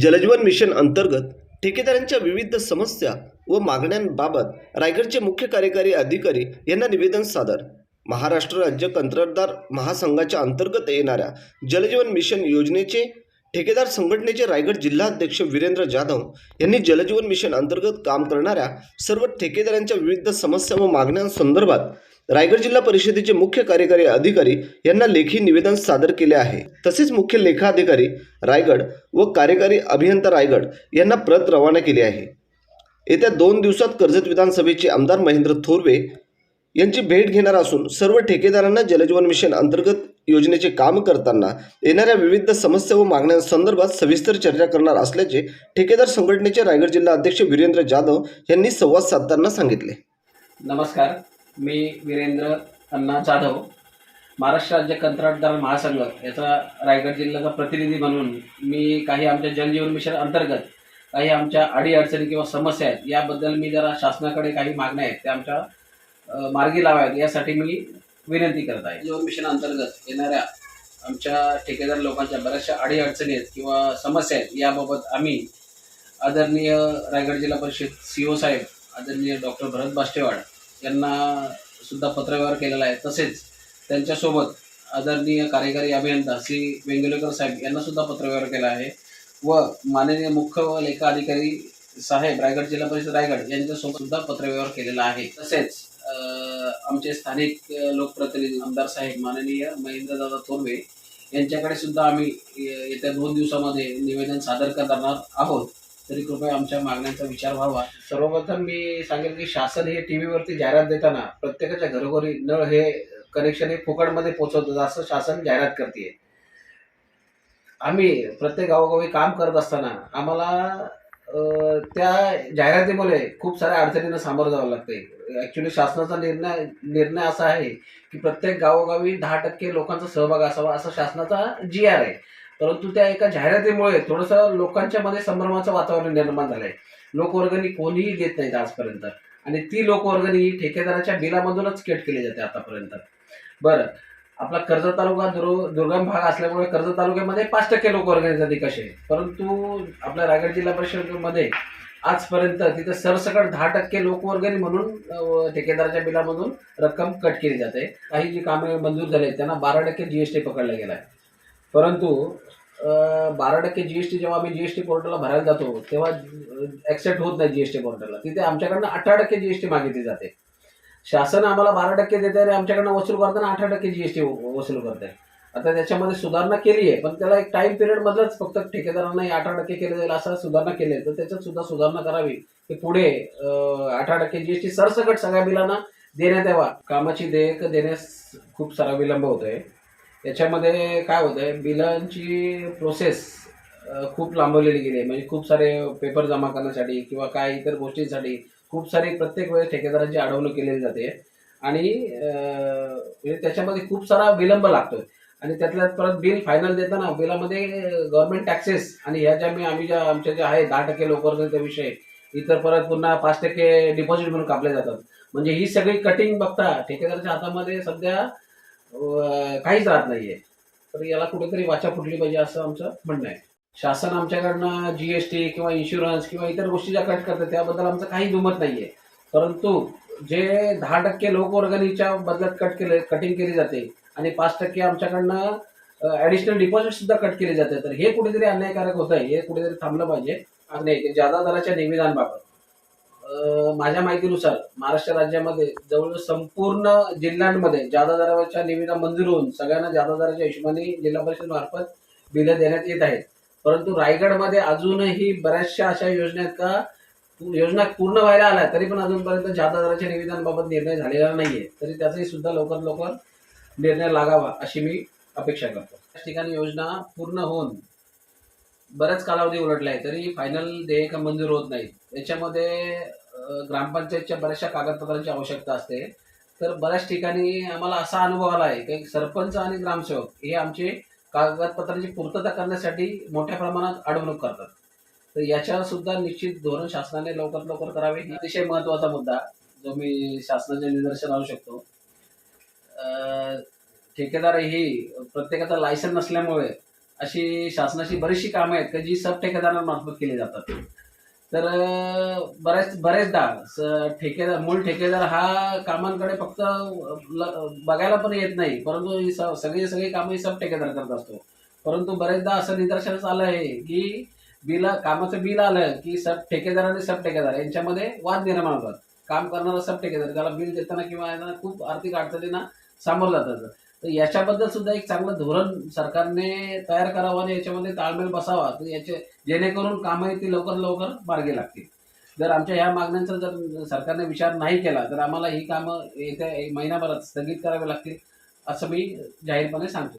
जलजीवन mission अंतर्गत ठेकेदारांच्या विविध समस्या व मागण्यांबाबत रायगडचे मुख्य कार्यकारी अधिकारी यांना निवेदन सादर. महाराष्ट्र राज्य कंत्राटदार महासंघाच्या अंतर्गत येणाऱ्या जलजीवन मिशन योजनेचे ठेकेदार संघटनेचे रायगड जिल्हाध्यक्ष वीरेंद्र जाधव यांनी जलजीवन मिशन अंतर्गत काम करणाऱ्या सर्व ठेकेदारांच्या विविध समस्या व मागण्यांसंदर्भात रायगड जिल्हा परिषदेचे मुख्य कार्यकारी अधिकारी यांना लेखी निवेदन सादर केले आहे. तसेच मुख्य लेखाधिकारी रायगड व कार्यकारी अभियंता रायगड यांना प्रत रवाना केली आहे. येत्या दोन दिवसात कर्जत विधानसभेचे आमदार महेंद्र थोरवे यांची भेट घेणार असून सर्व ठेकेदारांना जलजीवन मिशन अंतर्गत योजनेचे काम करताना येणाऱ्या विविध समस्या व मागण्यांसंदर्भात सविस्तर चर्चा करणार असल्याचे ठेकेदार संघटनेचे रायगड जिल्हा अध्यक्ष वीरेंद्र जाधव यांनी संवाद साधताना सांगितले. नमस्कार. मी वीरेंद्र अण्णा जाधव. महाराष्ट्र राज्य कंत्राटदार महासंघ याचा रायगड जिल्ह्याचा प्रतिनिधी म्हणून मी काही आमच्या जनजीवन मिशन अंतर्गत काही आमच्या अडीअडचणी किंवा समस्या आहेत याबद्दल मी जरा शासनाकडे काही मागण्या आहेत त्या आमच्या मार्गी लावाव्यात. यासाठी मी विनंती करत आहे. जीवन मिशन अंतर्गत येणाऱ्या आमच्या ठेकेदार लोकांच्या बऱ्याचशा अडीअडचणी आहेत किंवा समस्या आहेत याबाबत आम्ही आदरणीय रायगड जिल्हा परिषद सी ओ साहेब आदरणीय डॉक्टर भरत बास्टेवाड यांना सुद्धा पत्रव्यवहार केलेला आहे. तसेच त्यांच्यासोबत आदरणीय कार्यकारी अभियंता श्री वेंगुलेकर साहेब यांना सुद्धा पत्रव्यवहार केला आहे. व माननीय मुख्य व लेखा अधिकारी साहेब रायगड जिल्हा परिषद रायगड यांच्यासोबत सुद्धा पत्रव्यवहार केलेला आहे. तसेच आमचे स्थानिक लोकप्रतिनिधी आमदार साहेब माननीय महेंद्रदादा थोरवे यांच्याकडे सुद्धा आम्ही येत्या दोन दिवसामध्ये निवेदन सादर करणार आहोत. तरी कृपया आमच्या मागण्यांचा विचार व्हावा. सर्वप्रथम मी सांगेल की शासन हे टी व्हीवरती जाहिरात देताना प्रत्येकाच्या घरोघरी नळ हे कनेक्शन हे फुकटमध्ये पोहोचवतं असं शासन जाहिरात करते आम्ही प्रत्येक गावोगावी काम करत असताना आम्हाला त्या जाहिरातीमुळे खूप साऱ्या अडचणींना सामोरं जावं लागतंय. ॲक्च्युली शासनाचा निर्णय निर्णय असा आहे की प्रत्येक गावोगावी दहा टक्के लोकांचा सहभाग असावा असा शासनाचा जी आर आहे. परंतु त्या एका जाहिरातीमुळे थोडंसं लोकांच्या मध्ये संभ्रमाचं वातावरण निर्माण झालंय. लोकवर्गणी कोणीही देत नाहीत आजपर्यंत. आणि ती लोकवर्गणी ठेकेदाराच्या बिलामधूनच केट केली जाते आतापर्यंत. बरं आपला कर्जत तालुका दुर दुर्गम भाग असल्यामुळे कर्जत तालुक्यामध्ये पाच टक्के लोकवर्गणीचा निकष आहे परंतु आपल्या रायगड जिल्हा परिषदेमध्ये आजपर्यंत तिथं सरसकट दहा टक्के लोकवर्गणी म्हणून ठेकेदाराच्या बिलामधून रक्कम कट केली जाते. काही जी कामे मंजूर झाली आहेत त्यांना बारा टक्के जीएसटी पकडला गेला आहे परंतु बारा टक्के जीएसटी जेव्हा आम्ही जीएसटी पोर्टलला भरायला जातो तेव्हा ॲक्सेप्ट होत नाही जीएसटी पोर्टलला तिथे आमच्याकडनं अठरा टक्के जीएसटी मागितली जाते. शासन आम्हाला बारा टक्के देते आणि आमच्याकडनं वसूल करताना अठरा टक्के जीएसटी वसूल करते आता त्याच्यामध्ये सुधारणा केली आहे पण त्याला एक टाइम पिरियड मधलंच फक्त ठेकेदारांना हे अठरा टक्के केलं जाईल असं सुधारणा केली आहे. तर त्याच्यात सुद्धा सुधारणा करावी. की पुढे अठरा टक्के जीएसटी सरसकट सगळ्या बिलांना देण्यात यावा. कामाची देयक देण्यास खूप सारा विलंब होतोय. त्याच्यामध्ये काय होतंय बिलांची प्रोसेस खूप लांबवलेली गेली आहे. म्हणजे खूप सारे पेपर जमा करण्यासाठी किंवा काय इतर गोष्टींसाठी खूप सारी प्रत्येक वेळेस ठेकेदारांची अडवणूक केलेली जाते. आणि म्हणजे त्याच्यामध्ये खूप सारा विलंब लागतोय. आणि त्यातल्या परत बिल फायनल देताना बिलामध्ये गव्हर्नमेंट टॅक्सेस आणि ह्या ज्या मी आम्ही ज्या आमच्या ज्या आहे दहा टक्के लोकवर्गणीचा विषय इतर परत पुन्हा पाच टक्के डिपॉझिट म्हणून कापले जातात. म्हणजे ही सगळी कटिंग बघता ठेकेदाराच्या हातामध्ये सध्या काहीच राहत नाहीये. तर याला कुठेतरी वाचा फुटली पाहिजे असं आमचं म्हणणं आहे. शासन आमच्याकडनं जीएसटी किंवा इन्शुरन्स किंवा इतर गोष्टी ज्या कट करतात त्याबद्दल आमचं काही दुमत नाहीये. परंतु जे दहा टक्के लोकवर्गणीच्या बदल्यात कट केले कटिंग केली जाते आणि पाच टक्के आमच्याकडनं ऍडिशनल डिपॉझिट सुद्धा कट केले जाते. तर हे कुठेतरी अन्यायकारक होत आहे हे कुठेतरी थांबलं पाहिजे. आणि जादा दराच्या निविदांबाबत. माझ्या माहितीनुसार महाराष्ट्र राज्यामध्ये जवळजवळ संपूर्ण जिल्ह्यांमध्ये जादा दराच्या निविदा मंजूर होऊन सगळ्यांना जादा दराच्या हिशोबाने जिल्हा परिषद मार्फत बिलं देण्यात येत आहेत. परंतु रायगडमध्ये अजूनही बऱ्याचशा अशा योजना आहेत का? योजना पूर्ण व्हायला आल्या तरी पण अजूनपर्यंत जादा दराच्या निविदांबाबत निर्णय झालेला नाहीये. तरी त्याचाही सुद्धा लवकर लवकर निर्णय लागावा अशी मी अपेक्षा करतो. त्या ठिकाणी योजना पूर्ण होऊन बराच कालावधी उलटला आहे तरी फायनल देयक मंजूर होत नाही याच्यामध्ये ग्रामपंचायतच्या बऱ्याचशा कागदपत्रांची आवश्यकता असते. तर बऱ्याच ठिकाणी आम्हाला असा अनुभव आला आहे की सरपंच आणि ग्रामसेवक हे आमचे कागदपत्रांची पूर्तता करण्यासाठी मोठ्या प्रमाणात अडवणूक करतात. तर याच्यावर सुद्धा निश्चित धोरण शासनाने लवकर लवकर करावे. हा अतिशय महत्त्वाचा मुद्दा जो मी शासनाच्या निदर्शन आणू शकतो. अं, ठेकेदार ही प्रत्येकाचा लायसन नसल्यामुळे अशी शासनाची बरीचशी कामं आहेत की जी सब ठेकेदारांमार्फत केली जातात. तर बऱ्याच बरेचदा ठेकेदार मूळ ठेकेदार हा कामांकडे फक्त बघायला पण येत नाही. परंतु ही सगळी सगळी कामं ही सब ठेकेदार करत असतो. परंतु बरेचदा असं निदर्शनास आलं आहे की बिल कामाचं बिल आलं की सब ठेकेदार आणि सब ठेकेदार यांच्यामध्ये वाद निर्माण होतात. काम करणारा सब ठेकेदार त्याला बिल देताना किंवा खूप आर्थिक अडचणींना सामोरं जातात. तर याच्याबद्दल सुद्धा एक चांगलं धोरण सरकारने तयार करावं आणि याच्यामध्ये ताळमेळ बसावा. तर याचे जेणेकरून कामं ती लवकर लवकर मार्गी लागतील. जर आमच्या ह्या मागण्यांचा जर सरकारने विचार नाही केला तर आम्हाला ही कामं येत्या एक महिनाभरात स्थगित करावी लागतील असं मी जाहीरपणे सांगतो.